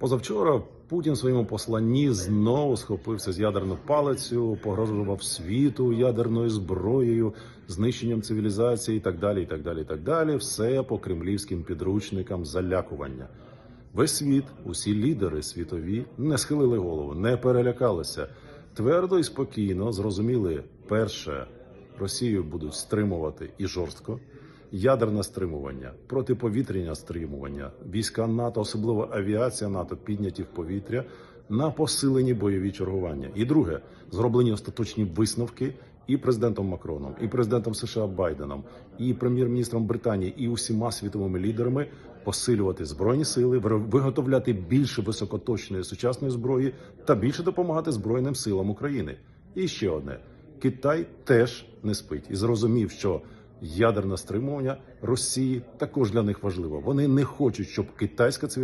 Позавчора Путін в своєму посланні знову схопився з ядерну палицю, погрожував світу ядерною зброєю, знищенням цивілізації і так далі. І так далі. І так далі. Все по кремлівським підручникам залякування. Весь світ, усі лідери світові не схилили голову, не перелякалися. Твердо і спокійно зрозуміли, перше, Росію будуть стримувати і жорстко. Ядерне стримування, протиповітряне стримування, війська НАТО, особливо авіація НАТО, підняті в повітря на посилені бойові чергування. І друге, зроблені остаточні висновки і президентом Макроном, і президентом США Байденом, і прем'єр-міністром Британії, і усіма світовими лідерами посилювати збройні сили, виготовляти більше високоточної сучасної зброї та більше допомагати збройним силам України. І ще одне: Китай теж не спить і зрозумів, що ядерне стримування Росії також для них важливо. Вони не хочуть, щоб китайська цивілізація.